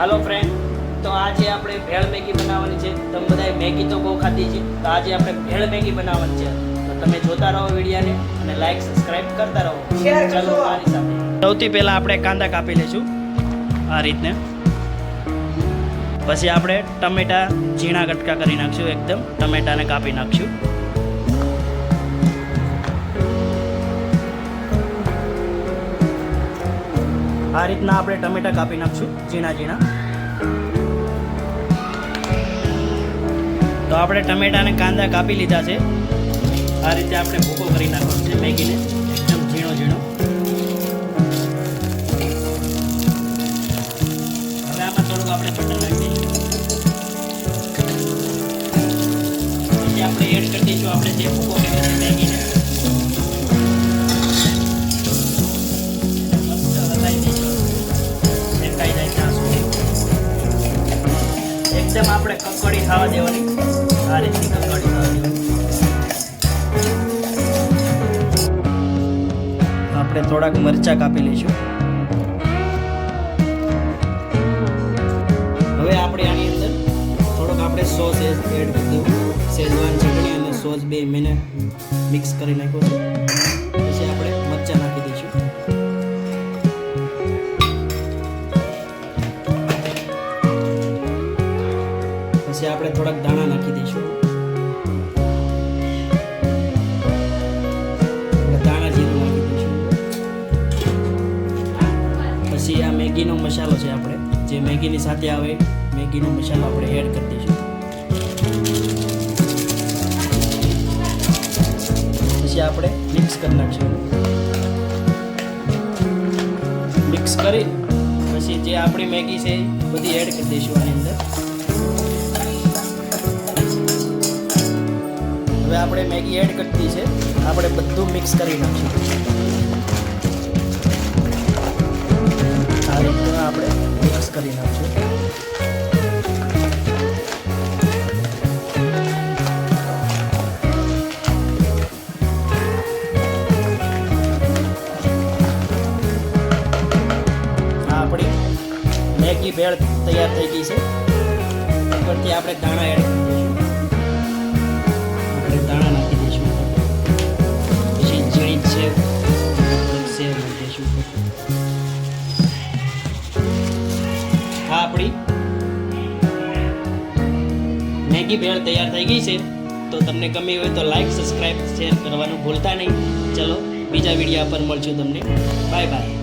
હાલો friend તો આજે આપણે ભેળ મેગી બનાવવાની છે. તમે બધાએ મેગી તો બહુ ખાધી છે. તો આજે આપણે ભેળ મેગી બનાવવાની છે. તો તમે જોતા રહો વિડીયોને અને લાઈક સબસ્ક્રાઇબ કરતા રહો. ચાલો. મારી સાથે. સૌથી પહેલાં આપણે કાંદા કાપી લઈશું આ રીતને. પછી આપણે ટમેટા ઝીણા કટકા કરી નાખશું એકદમ. ટમેટાને કાપી નાખશું. આ રીતના આપણે ટમેટા કાપી નાખશું, ઝીણા ઝીણા. તો આપણે ટમેટા અને કાંદા કાપી લીધા છે. આ રીતે આપણે ભૂકો કરી નાખવાનો છે, મેગીને. એકદમ ઝીણો ઝીણો. હવે આમાં થોડુંક આપણે બટર નાખી દઈએ આપણે એડ કરી દઈશું આપણે જે ભૂકો કર્યો છે, મેગીને. એકદમ આપણે કકડી ખાવા દેવાની. આ રીતની કકડી ખાવા દેવાની. આપણે થોડાક મરચા કાપી લઈશું. હવે આપણે આની અંદર થોડોક આપણે સોસ એડ કરી દઉં. શેઝવાન ચટણી અને સોસ બે મેં મિક્સ કરી નાખ્યો છે. પછી આપણે થોડાક દાણા નાખી દઈશું. દાણા જીરું નાખી પછી આ મેગીનો મસાલો છે આપણે. જે મેગીની સાથે આવે, મેગીનો મસાલો આપણે એડ કરી દઈશું. પછી આપણે મિક્સ કરી નાખીશું. મિક્સ કરી, પછી જે આપણી મેગી છે બધી એડ કરી દઈશું આની અંદર. આપણે મેગી એડ કરતી છે. આપણે બધું મિક્સ કરી નાખીશું. આ રીતે આપણે મિક્સ કરી નાખીશું. આપણી મેગી ભેળ તૈયાર થઈ ગઈ છે. ઉપરથી આપણે દાણા એડ કરી આ આપણી મેગી ભેળ તૈયાર થઈ ગઈ છે. તો તમને ગમી હોય તો લાઈક સબસ્ક્રાઈબ શેર કરવાનું ભૂલતા નહીં. ચલો, બીજા વિડીયા પર મળશું તમને. Bye bye